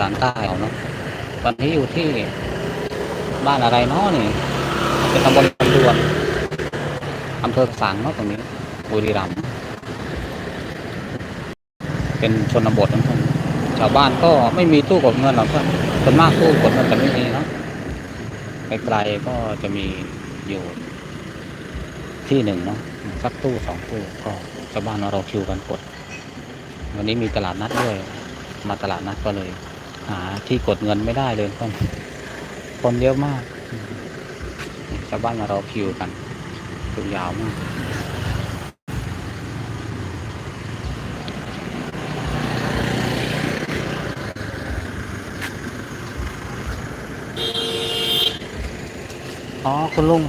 สานใต้เอาเนาะตอนนี้อยู่ที่บ้านอะไรเนาะนี่ เป็นตำบลลำดวนอำเภอสังเนาะตรงนี้บุรีรัมย์เป็นชนบทนะเพื่อนชาวบ้านก็ไม่มีตู้กดเงินหรอกเพื่อนส่วนมากตู้กดเงินจะไม่มีเนาะไกลๆก็จะมีอยู่ที่หนึ่งเนาะสักตู้สองตู้ก็ชาวบ้านมารอคิวกันกด วันนี้มีตลาดนัดด้วย มาตลาดนัดก็เลย หาที่กดเงินไม่ได้เลยคนคนเยอะมากชาวบ้านมารอคิวกันคิวยาวมากอ๋อคุณลุง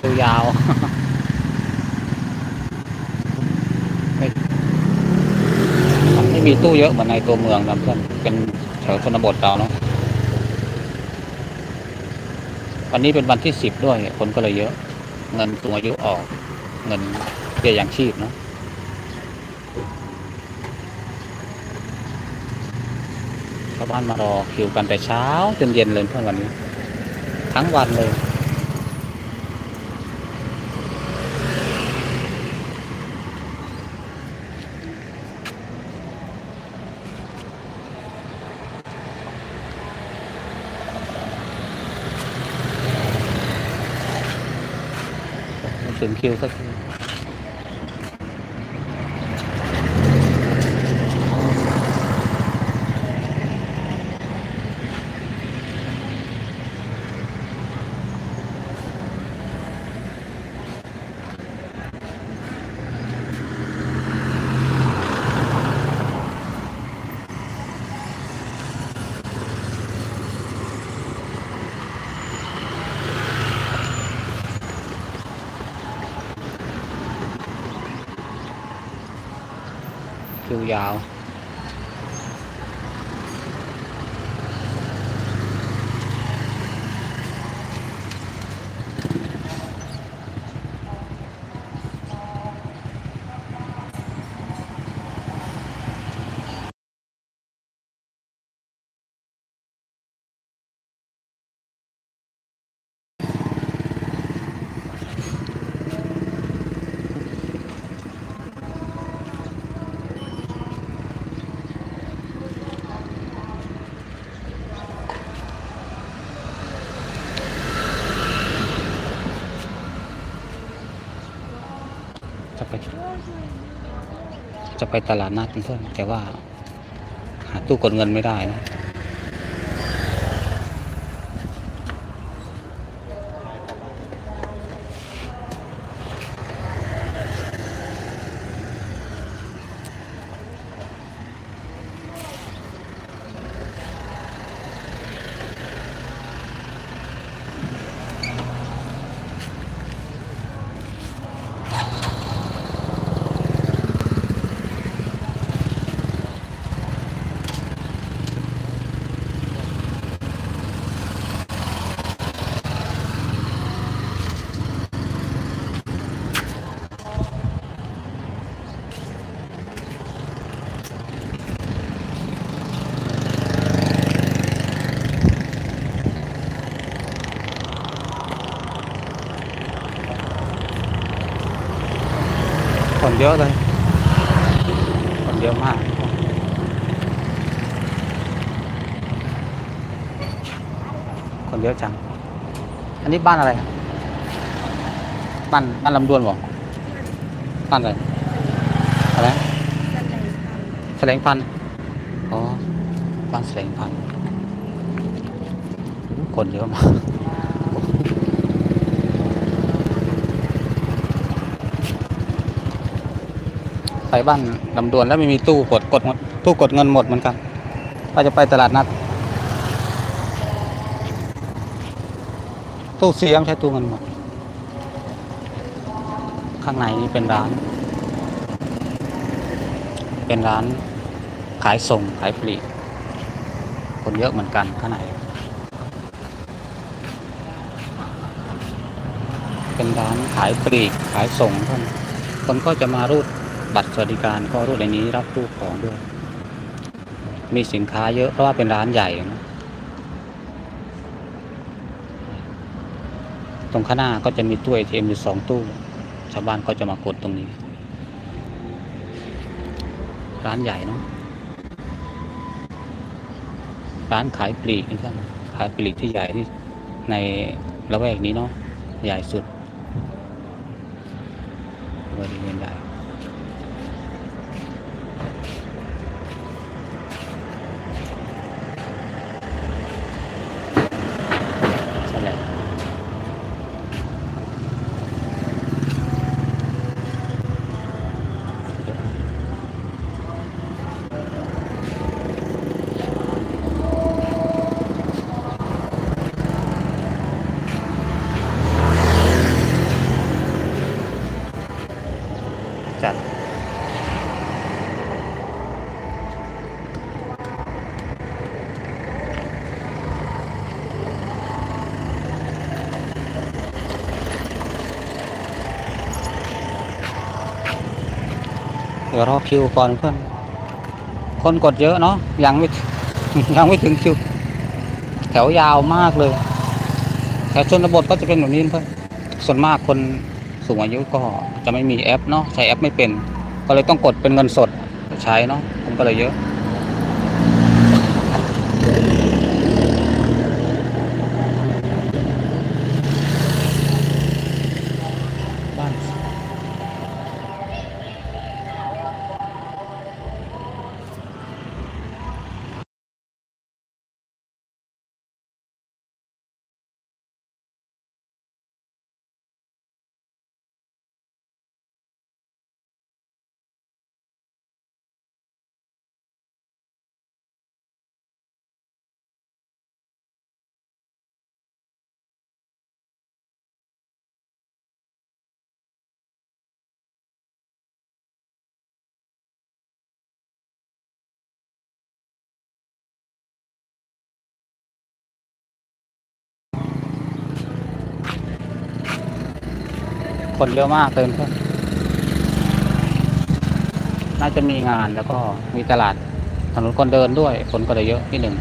คิวยาว ไม่มันไม่มี ตู้เยอะเหมือนในตัวเมืองนะเพื่อนเป็นแถวชนบทเราเนาะวันนี้เป็นวันที่สิบด้วยคนก็เลยเยอะ เงินตัวอายุออก เงินเบี้ยยังชีพเนาะชาวบ้านมารอคิวกันแต่เช้าจนเย็นเลยเพื่อนวันนี้ ทั้งวันเลย ถึงคิวสักที ยาว จะไปจะไปตลาดนัดเพื่อนแต่ว่า หาตู้กดเงินไม่ได้นะ เยอะเลย คนเยอะมาก คนเยอะจัง อันนี้บ้านอะไร บ้านบ้านลำดวนบอกบ้านอะไร อะไรแสลงพัน อ๋อ บ้านแสลงพัน คนเยอะมาก ไปบ้านลำดวนแล้วไม่มีตู้กดกดหมดตู้กดเงินหมดเหมือนกันว่าจะไปตลาดนัด ตู้เสียมใช้ตู้เงินหมด ข้างในนี่เป็นร้าน เป็นร้านขายส่งขายปลีกคนเยอะเหมือนกันข้างในเป็นร้านขายปลีกขายส่งท่านคนก็จะมารูด บัตรสวัสดิการก็รูดในนี้รับรูดของด้วย มีสินค้าเยอะเพราะว่าเป็นร้านใหญ่นะตรงข้างหน้าก็จะมีตู้ ATM อยู่สองตู้ ชาวบ้านก็จะมากดตรงนี้ ร้านใหญ่เนาะร้านขายปลีกนะครับขายปลีกที่ใหญ่ที่ในละแวกนี้เนาะใหญ่สุดบริเวณใหญ่ ดี๋ยวรอคิวก่อนเพื่อนคนกดเยอะเนาะยังไม่ยังไม่ถึงคิว แถวยาวมากเลย แถวชนบทก็จะเป็นแบบนี้เพื่อนส่วนมากคนสูงอายุก็จะไม่มีแอปเนาะใช้แอปไม่เป็น ก็เลยต้องกดเป็นเงินสดใช้เนาะคนก็เลยเยอะ คนเยอะมากเลยเพื่อนน่าจะมีงานแล้วก็มีตลาดถนนคนเดินด้วย คนก็เลยเยอะที่หนึ่ง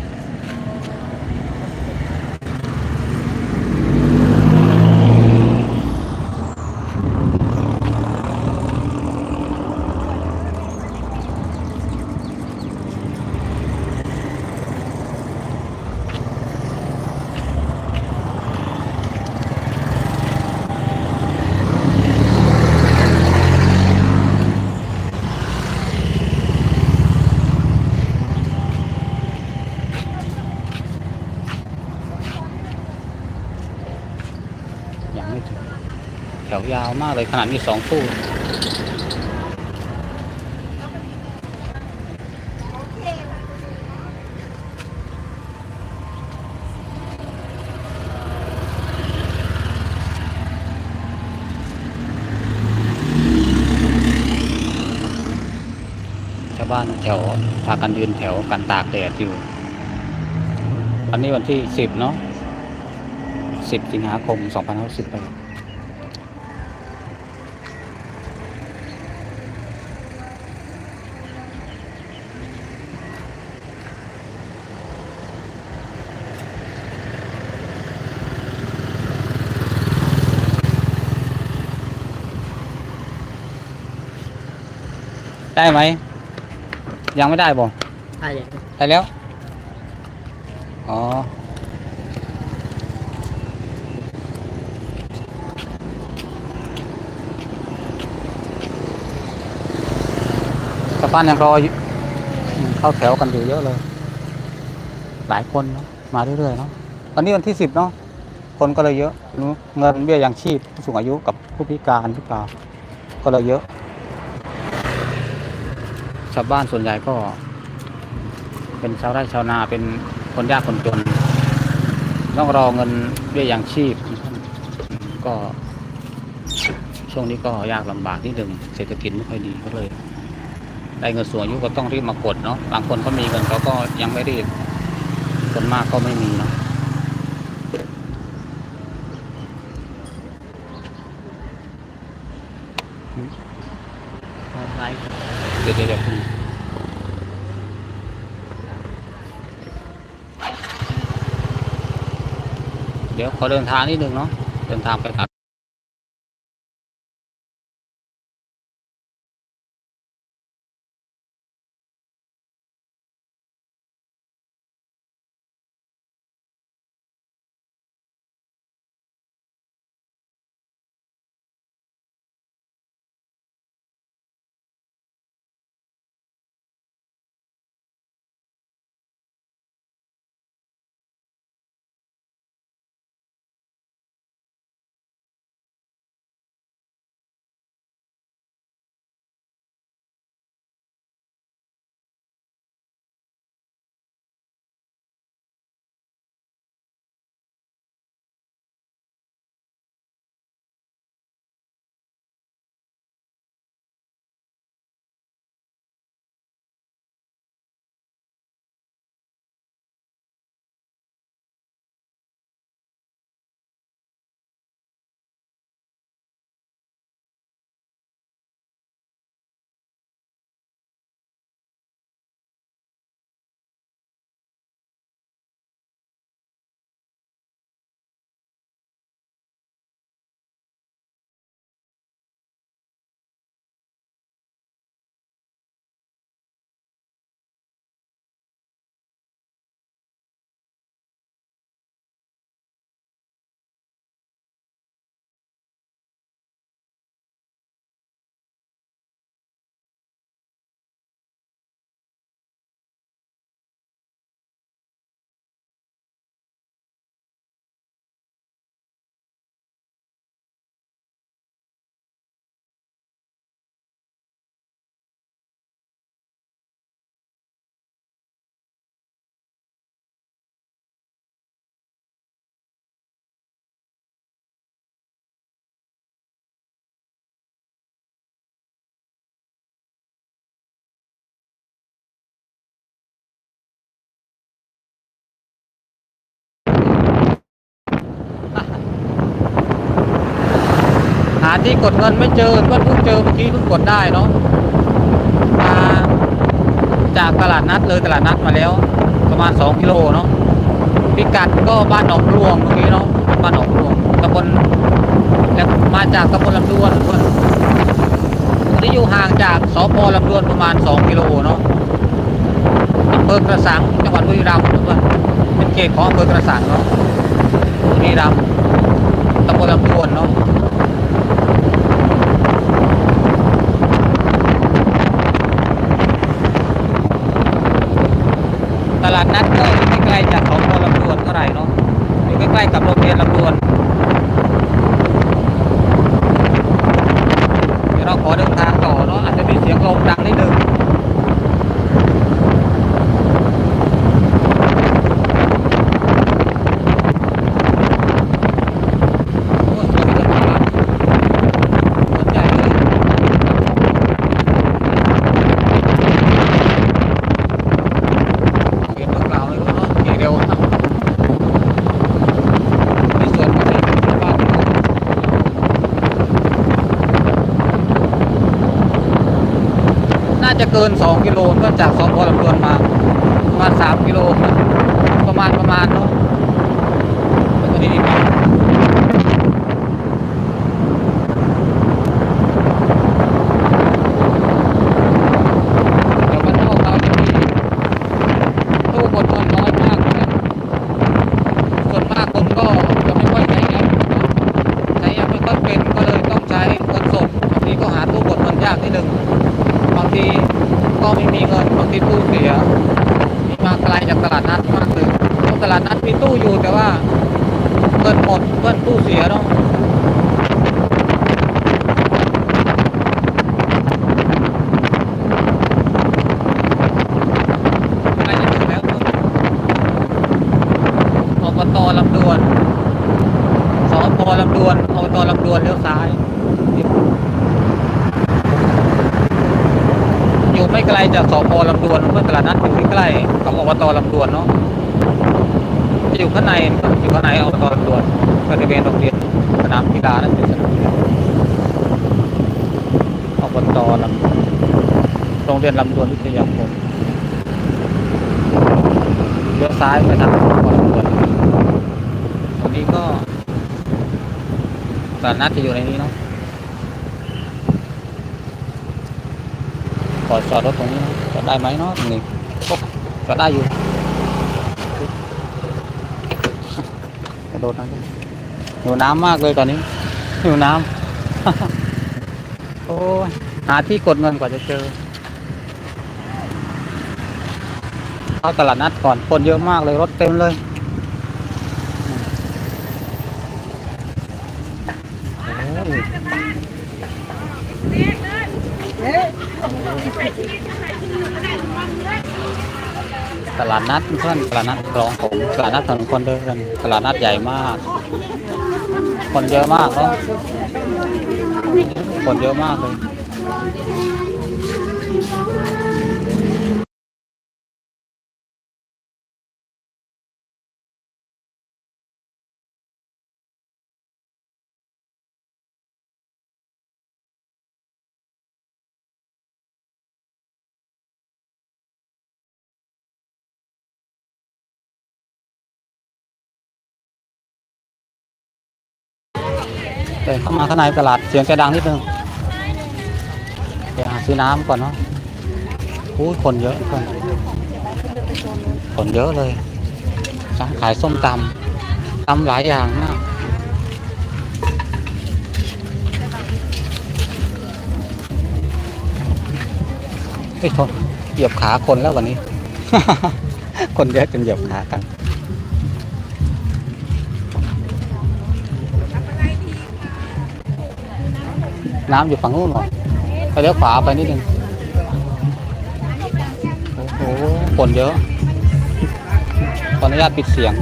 ยาวมากเลยขนาดมีสองตู้ชาวบ้านแถวพากันยืนแถวกันตากแดดอยู่วันนี้วันที่สิบเนาะสิบสิงหาคมสองพันห้าสิบแปด ได้ไหม ยังไม่ได้บ่ใช่เลยได้แล้ว อ๋อ ชาวบ้านยังรออยู่อืมเข้าแถวกันอยู่เยอะเลย หลายคนเนอะมาเรื่อยๆเนาะตอนนี้วันที่สิบเนาะคนก็เลยเยอะเนอะเงินเบี้ยยังชีพผู้สูงอายุกับผู้พิการพิการก็เลยเยอะ ชาวบ้านส่วนใหญ่ก็ เป็นชาวไร่ชาวนาเป็นคนยากคนจน ต้องรอเงินเบี้ยยังชีพ ก็ ช่วงนี้ก็ยากลำบากนิดหนึ่งเศรษฐกิจไม่ค่อยดีก็เลย ได้เงินสูงอายุก็ต้องรีบมากดเนาะบางคนก็มีเงินเขาก็ยังไม่รีบส่วนมากก็ไม่มีเนาะเดี๋ยวเดี๋ยวเดี๋ยวเดี๋ยว ขอเดินทางนิดนึงเนาะเดินทางไปตับาที่กดเงินไม่เจอเพื่อนเพิ่งเจอเมื่อกี้เพิ่งกดได้เนาะมาจากตลาดนัดเลยตลาดนัดมาแล้ว ประมาณ 2 กิโลเนาะพิกัดก็บ้านหนองพลวงเมื่อกี้เนาะบ้านหนองพลวงตำบลแล้วมาจากตำบลลำดวนเพื่อนที่อยู่ห่างจากสพลำดวนประมาณ 2 กิโลเนาะอำเภอกระสังจังหวัดบุรีรัมย์เพื่อนเป็นเขตของอำเภอกระสังเนาะบุรีรัมย์ตำบลลำดวนเนาะ ตลาดนัดก็อยู่ไม่ไกลจากของลำดวนเท่าไหร่เนาะอยู่ใกล้ๆกับโรงเรี ยนลำดวนเดี๋ยวเราขอเดินทางต่อเนาะอาจจะมีเสียงลมดังนิดนึงโอ้ยสวยจังเลยครับสวนใหญ่เลยเห็นเรื่องราวเลยเนาะขี่เร็วครับในส่วนของที่ชาวบ้านเขาน่า จะเกิน 2 กิโลก็จากสพลำดวนมาประมาณ3กิโล ประมาณประมาณเนาะแล้วก็นี่ครับเดี๋ยวมันนอกเราจะมี ตู้กดเงินน้อยมากเลยส่วนมากคนก็จะไม่ค่อยใช้แอปใช้แอปไม่ค่อยเป็นก็เลยต้องใช้เงินสดบางทีก็หาตู้กดเงินยากนิดนึงบางทีก็ไม่มีเงินบางทีตู้เสียมีมาไกลจากตลาดนัดมากเลยตลาดนัดมีตู้อยู่แต่ว่าเงินหมดเงินตู้เสียเนาะใกล้จะถึงแล้วอบตลำดวนสพลำดวนอบตลำดวนเลี้ยวซ้าย อยู่ไม่ไกลจากสพลำดวนเพื่อ ต่อลำดวนเนาะจะอยู่ข้างในอยู่ข้างในเอาตอนด่วนบริเวณโรงเรียนสนามกีฬานั่นเป็นสนามกีฬาอบตลำโรงเรียนลำดวนวิทยาคมเลี้ยวซ้ายไปทางอบตลำดวนตรงนี้ก็ตลาดนัดจะอยู่ในนี้เนาะขอจอดรถตรงนี้นะจอดได้ไหมเนาะตรงนี้ จอดได้อยู่กระโดดน้ำหิวน้ำมากเลยตอนนี้หิวน้ำ โอ้ยหาที่กดเงินกว่าจะเจอเข้าตลาดนัดก่อนคนเยอะมากเลยรถเต็มเลยโอ้ย ตลาดนัดเพื่อนตลาดนัดคลองผมตลาดนัดถนนคนเดินตลาดนัดใหญ่มาก คนเยอะมากเนาะคนเยอะมากเลย เดินเข้ามาข้างในตลาดเสียงจะดังนิดนึงเดี๋ยวหาซื้อน้ำก่อนเนาะอู้ยคนเยอะคนคนเยอะเลยร้านขายส้มตำตำหลายอย่างมากเฮ้ยทนเหยียบขาคนแล้ววันนี้ คนเยอะจนเหยียบขากัน น้ำอยู่ฝั่งนู้นหน่อยไปเลี้ยวขวาไปนิดนึงโอ้โหฝนเยอะ ขออนุญาตปิดเสียง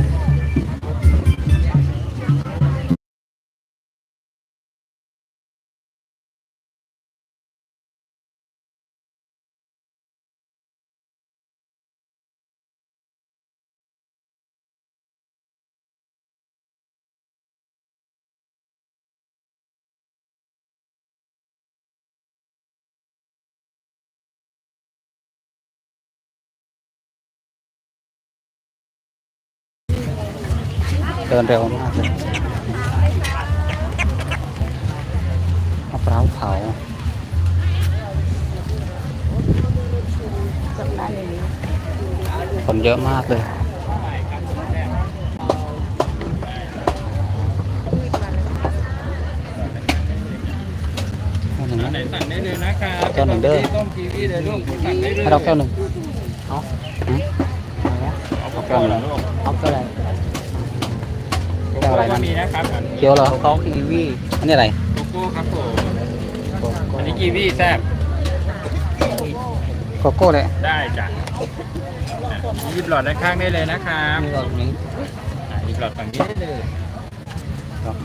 เดินเร็วมากเลยมะพร้าวเผาคนเยอะมากเลยเอาหนึ่งอันไหนนะสั่งได้เลยนะครับแก้วหนึ่งเด้อต้มกีวีเลยลูกสั่งได้เลยให้เราแก้วหนึ่งเอาหืมเอาแก้วหนึ่งเอาแก้วอะไร แก้วอะไรก็นั่นมีนะครับอันเคี้ยวเหรอเขากีวีอันนี้อะไรโกโก้ครับผมอันนี้กีวีแซ่บโกโก้เลยได้จ้ะหยิบหลอดด้านข้างได้เลยนะครับนี่ก็นี้อะหยิบหลอดฝั่งนี้ได้เลยครับ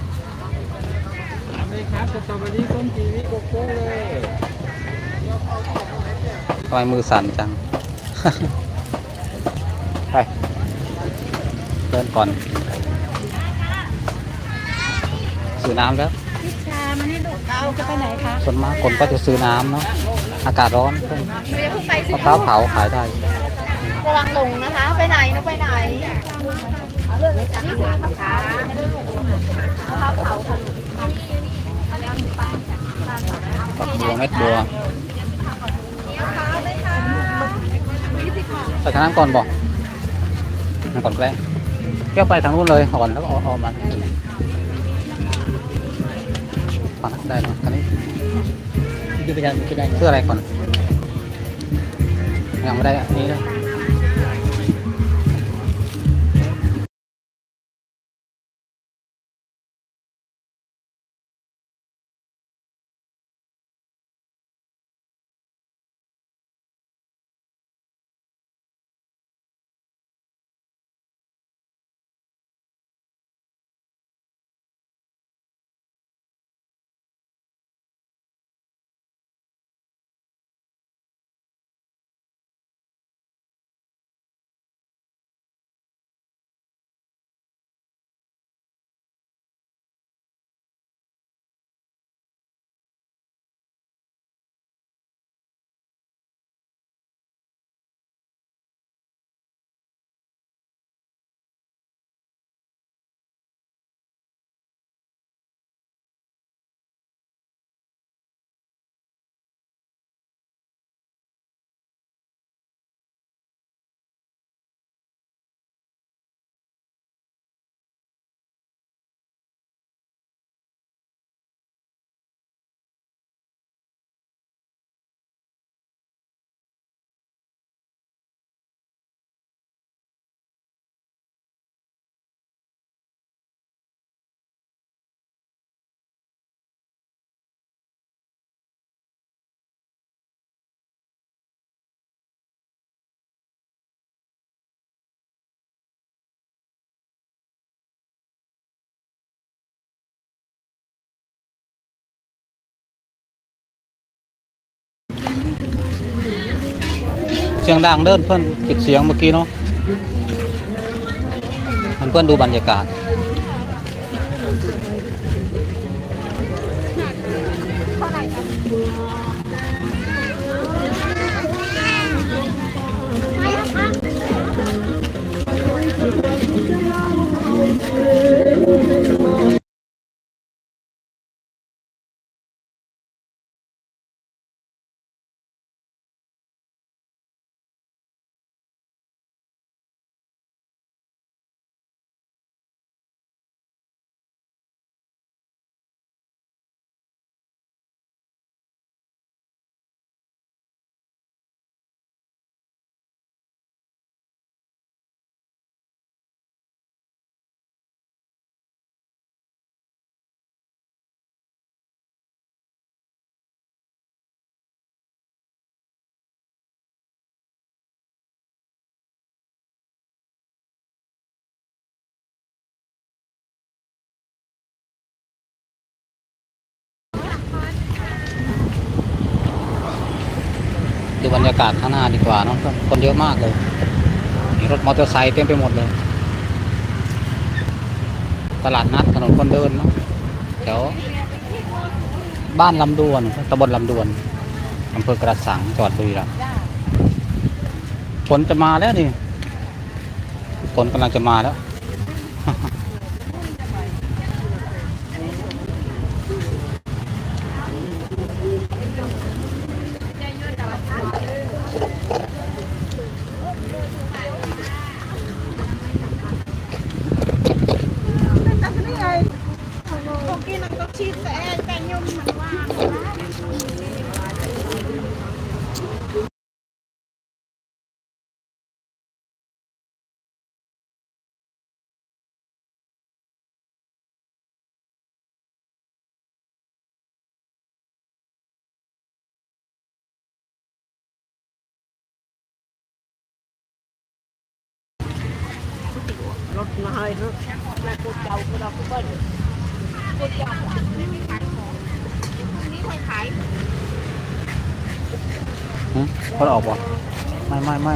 ถามเลยครับสตรอเบอรี่ต้มกีวีโกโก้เลยทำไมมือสั่นจัง ไป เดินก่อน ซื้อน้ำแล้วพิชามาให้ลูกเอาจะไปไหนคะส่วนมากคนก็จะซื้อน้ำเนาะอากาศร้อนหนูอย่าเพิ่งไปสิมะพร้าวเผาขายได้ระวังหลงนะคะ ไปไหนหนูไปไหนเอาเรื่องนี้จ้ะนี่คือมะพร้าวมะพร้าวเผาค่ะฝักบัวเม็ดบัวไปทางนั้นก่อนบอกทางก่อนแกล้เที่ยวไปทางนู้นเลยก่อนแล้วก็เอาเอามา ฝั่งนั้นได้ไหมคันนี้ดูไปทางก็ได้เสื้ออะไรก่อนยังไม่ได้อันนี้เลย เสียงดังเดินเพื่อนปิดเสียงเมื่อกี้เนาะมันเพื่อนดูบรรยากาศ ดูบรรยากาศข้างหน้าดีกว่าเนอะคนเยอะมากเลยมีรถมอเตอร์ไซค์เต็มไปหมดเลย ตลาดนัดถนนคนเดินเนาะแถวบ้านลำดวนตำบลลำดวนอำเภอกระสังจังหวัดบุรีรัมย์ฝนจะมาแล้วนี่ฝนกำลังจะมาแล้ว รถมาให้รถแม่กูเจ้ากูเรากูเบิ้ลหึเขาออกบ่ไม่ไม่ไม่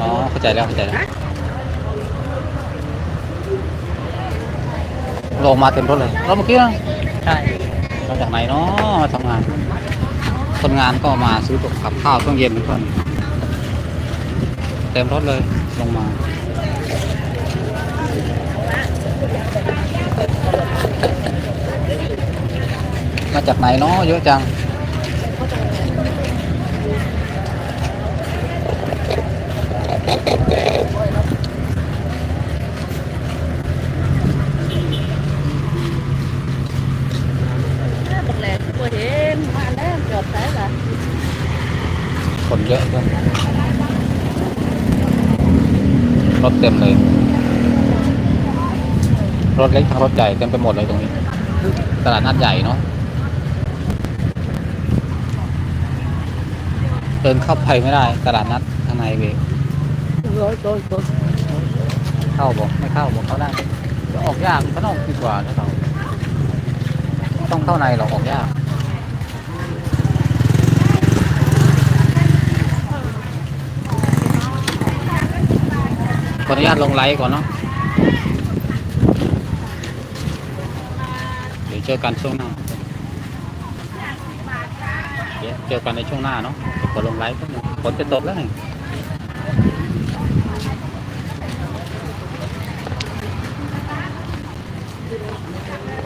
อ๋อ เข้าใจแล้ว เข้าใจแล้ว ลงมาเต็มรถเลยรถเมื่อกี้นะ ช่มาจากไหนเนาะมาทำงานคนงานก็มาซื้อกับข้าวเครื่องเย็นทุกคนเต็มรถเลยลงมามาจากไหนเนาะเยอะจัง ตกแหลกกูเห็นมาแล้วจอดได้ละ คนเยอะเพื่อนร ถเต็มเลย รถเล็กทั้งรถใหญ่เต็มไปหมดเลยตรงนี้ ตลาดนัดใหญ่เนาะเดินเข้าไปไม่ได้ ตลาดนัดข้างในเวยร้อยตัวตัวเข้าบอกไม่เข้าบอกเข้าได้จะออกยากก็ต้องดีกว่าถ้าเราต้องเข้าในหรอกออกยาก ขออนุญาตลงไลฟ์ก่อนเนาะเดี๋ยวเจอกันช่วงหน้าเดี๋ยวเจอกันในช่วงหน้าเนาะขอลงไลฟ์ก็หนึ่งฝนจะตกแล้วหนึ่ง